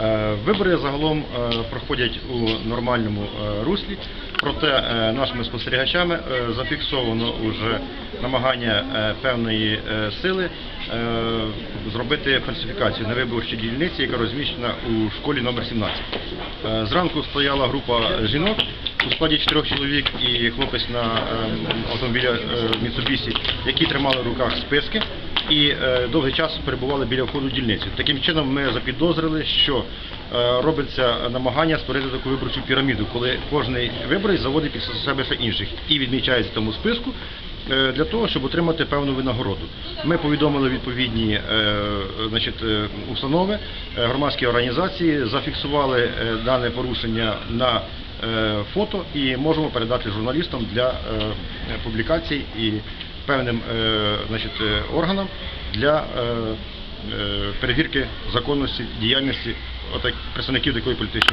Е, Вибори загалом е, проходять у нормальному е, руслі, проте нашими спостерігачами зафіксовано уже намагання певної сили зробити фальсифікацію на виборчій дільниці, яка розміщена у школі номер 17. Е, Зранку стояла група жінок у складі чотирьох чоловік і хлопець на е, автомобілі Mitsubishi, які тримали в руках списки і е, довгий час перебували біля входу в дільницю. Таким чином ми запідозрили, що е, робиться намагання створити таку виборчу піраміду, коли кожний виборець заводить після себе ще інших і відмічається в тому списку е, для того, щоб отримати певну винагороду. Ми повідомили відповідні установи, громадські організації, зафіксували дане порушення на фото і можемо передати журналістам для е, публікацій і певним е, значить, е, органам для е, е, перевірки законності діяльності представників такої політичної.